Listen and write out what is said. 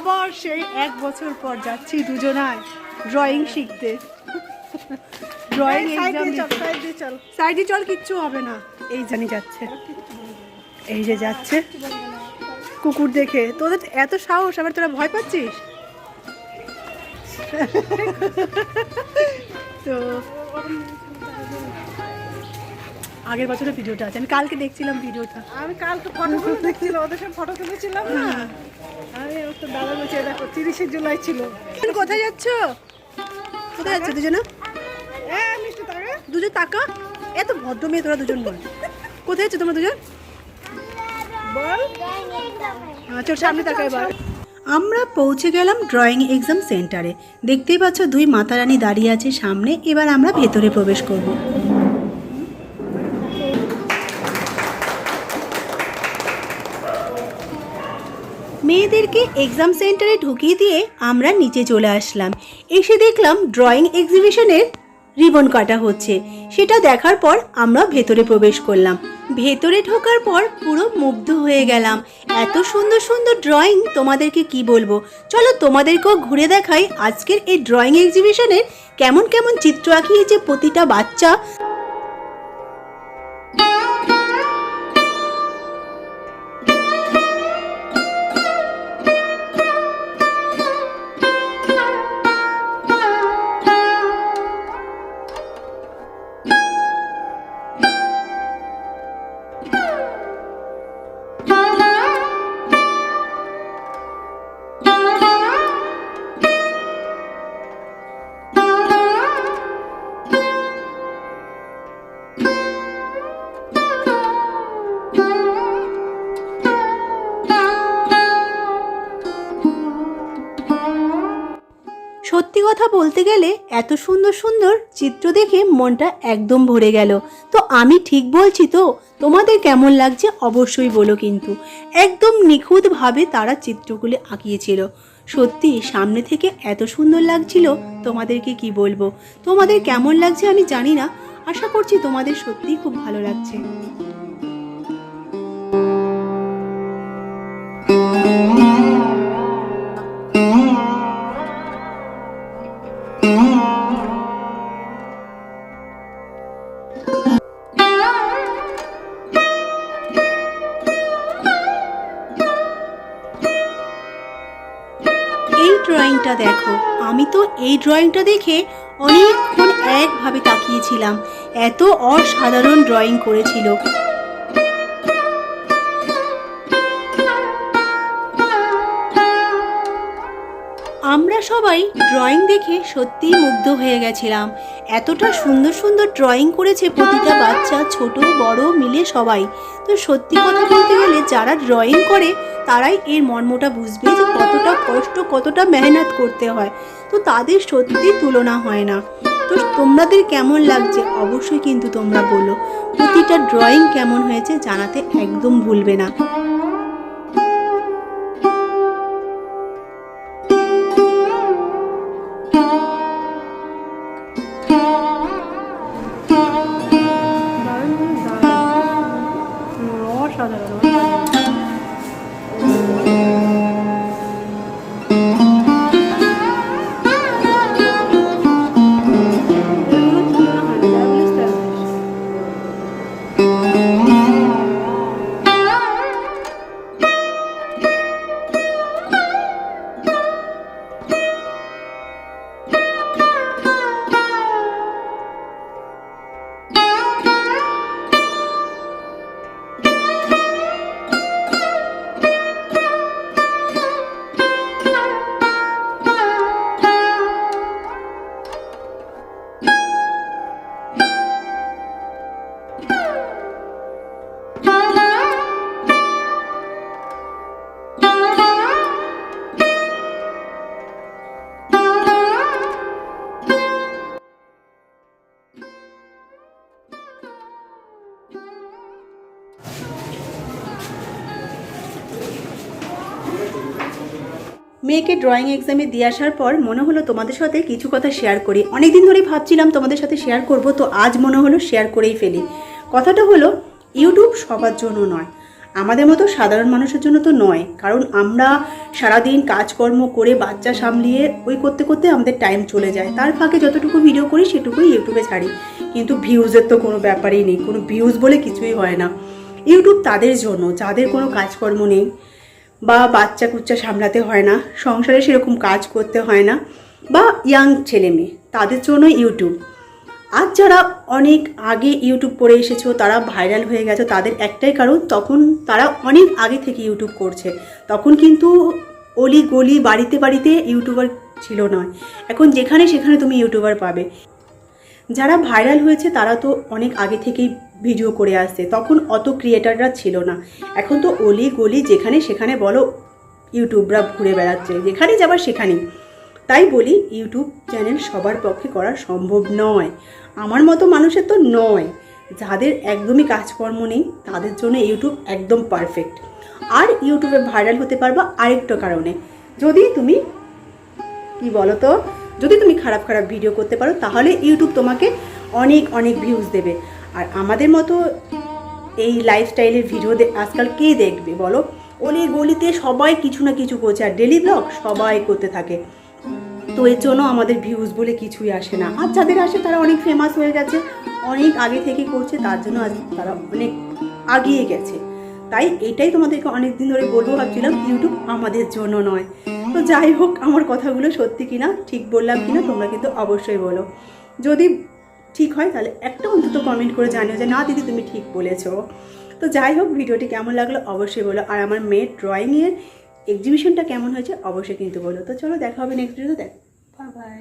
আবার সেই এক বছর পর যাচ্ছি দুজনায় ড্রয়িং শিখতে। ড্রয়িং এক্সাম সাইডে চল কিচ্ছু হবে না। এই জানি যাচ্ছে। এই যে যাচ্ছে। কুকুর দেখে। তোদের এত সাহস আবার তোরা ভয় পাচ্ছিস? তো আগের বছরের ভিডিওটা আছে। আমি কালকে দেখছিলাম ভিডিওটা। আমি কালকে ফটোগুলো দেখছিলাম ওদের সঙ্গে ফটো তুলেছিলাম না? আমি তো দাদা বলছে দেখো তিরিশে জুলাই ছিল। তুমি কোথায় যাচ্ছ? কোথায় যাচ্ছ দুজনে? দুজন তাকা এত ভদ্র মেয়ে তোরা দুজন বল। কোথায় যাচ্ছ তোমরা দুজন? বল। চোর সামনে তাকাই এবার আমরা পৌঁছে গেলাম ড্রয়িং এক্সাম সেন্টারে দেখতেই পাচ্ছ দুই মাতারানি দাঁড়িয়ে আছে সামনে এবার আমরা ভেতরে প্রবেশ করব। মেয়েদেরকে এক্সাম সেন্টারে ঢুকিয়ে দিয়ে আমরা নিচে চলে আসলাম। এসে দেখলাম ড্রয়িং এক্সিবিশনের রিবন কাটা হচ্ছে। সেটা দেখার পর আমরা ভেতরে প্রবেশ করলাম। ভেতরে ঢোকার পর পুরো মুগ্ধ হয়ে গেলাম। এত সুন্দর সুন্দর ড্রয়িং তোমাদেরকে কি বলব? চলো তোমাদেরকেও ঘুরে দেখাই আজকের এই ড্রয়িং এক্সিবিশনের কেমন কেমন চিত্র আঁকিয়েছে প্রতিটা বাচ্চা। কথা বলতে গেলে এত সুন্দর সুন্দর চিত্র দেখে মনটা একদম ভরে গেল। তো আমি ঠিক বলছি তো? তোমাদের কেমন লাগছে অবশ্যই বলো কিন্তু। একদম নিখুঁতভাবে তারা চিত্রগুলি আঁকিয়েছিল। সত্যি, সামনে থেকে এত সুন্দর লাগছিল, তোমাদেরকে কি বলব? তোমাদের কেমন লাগছে আমি জানি না। আশা করছি তোমাদের সত্যিই খুব ভালো লাগছে। ড্রয়িংটা দেখো। আমি তো এই ড্রয়িংটা দেখে অনেকক্ষণ একভাবে তাকিয়েছিলাম। এত অসাধারণ ড্রয়িং করেছিল। সবাই ড্রয়িং দেখে সত্যিই মুগ্ধ হয়ে গেছিলাম। এতটা সুন্দর সুন্দর ড্রয়িং করেছে প্রতিটা বাচ্চা, ছোট, বড়, মিলে সবাই। তো সত্যি কথা বলতে গেলে যারা ড্রয়িং করে, তারাই এর মর্মটা বুঝবে যে কতটা কষ্ট, কতটা মেহনত করতে হয়। তো তাদের সত্যি তুলনা হয় না। তো তোমাদের কেমন লাগছে? অবশ্যই কিন্তু তোমরা বলো। প্রতিটা ড্রয়িং কেমন হয়েছে জানাতে একদম ভুলবে না। 시간으로는 মেয়েকে ড্রয়িং এক্সামে দিয়ে আসার পর মনে হলো তোমাদের সাথে কিছু কথা শেয়ার করি। অনেক দিন ধরেই ভাবছিলাম তোমাদের সাথে শেয়ার করব, তো আজ মনে হলো শেয়ার করেই ফেলি। কথাটা হলো ইউটিউব সবার জন্য নয়। আমাদের মতো সাধারণ মানুষের জন্য তো নয়, কারণ আমরা সারাদিন কাজকর্ম করে বাচ্চা সামলিয়ে ওই করতে করতে আমাদের টাইম চলে যায়। তার ফাঁকে যতটুকু ভিডিও করি, সেটুকুই ইউটিউবে ছাড়ি। কিন্তু ভিউজের তো কোনো ব্যাপারই নেই, কোনো ভিউজ বলে কিছুই হয় না। ইউটিউব তাদের জন্য, যাদের কোনো কাজকর্ম নেই বা বাচ্চা কুচ্চা সামলাতে হয় না, সংসারে সেরকম কাজ করতে হয় না, বা ইয়াং ছেলে মেয়ে, তাদের জন্য ইউটিউব আজ যারা অনেক আগে ইউটিউব করে এসেছ, তারা ভাইরাল হয়ে গেছে, তাদের একটাই কারণ, তখন তারা অনেক আগে থেকে ইউটিউব করছে। তখন কিন্তু অলি গলি, বাড়িতে বাড়িতে ইউটিউবার ছিল নয়। এখন যেখানে সেখানে তুমি ইউটিউবার পাবে। যারা ভাইরাল হয়েছে, তারা তো অনেক আগে থেকেই ভিডিও করে আসছে। তখন অত ক্রিয়েটাররা ছিল না। এখন তো অলি গলি যেখানে সেখানে বলো ইউটিউবরা ঘুরে বেড়াচ্ছে। যেখানে যাবার সেখানেই। তাই বলি, ইউটিউব চ্যানেল সবার পক্ষে করা সম্ভব নয়। আমার মতো মানুষের তো নয়। যাদের একদমই কাজকর্ম নেই, তাদের জন্য ইউটিউব একদম পারফেক্ট আর ইউটিউবে ভাইরাল হতে পারবা আরেকটা কারণে। যদি তুমি, কি বলো তো যদি তুমি খারাপ খারাপ ভিডিও করতে পারো, তাহলে ইউটিউব তোমাকে অনেক অনেক ভিউজ দেবে। আমাদের মতো এই লাইফস্টাইলের ভিডিও আজকাল কে দেখবে বলো? অলি গলিতে সবাই কিছু না কিছু করছে, আর ডেলি ব্লগ সবাই করতে থাকে। তো এর জন্য আমাদের ভিউজ বলে কিছুই আসে না। আর যাদের আসে তারা অনেক ফেমাস হয়ে গেছে, অনেক আগে থেকে করছে, তার জন্য আজ তারা অনেক আগিয়ে গেছে। তাই এটাই তোমাদেরকে অনেক দিন ধরে বলব, ভাবছিলাম ইউটিউব আমাদের জন্য নয়। তো যাই হোক, আমার কথাগুলো সত্যি কিনা, ঠিক বললাম কিনা, তোমরা কিন্তু অবশ্যই বলো। যদি ঠিক হয়, তাহলে একটা অন্তত কমেন্ট করে জানিও যে, না দিদি, তুমি ঠিক বলেছ। তো যাই হোক, ভিডিওটি কেমন লাগল অবশ্যই বলো। আর আমার মেয়ের ড্রয়িংয়ের এক্সিবিশনটা কেমন হয়েছে অবশ্যই কিন্তু বলো। তো চলো, দেখা হবে নেক্সট ভিডিও দেখ বাই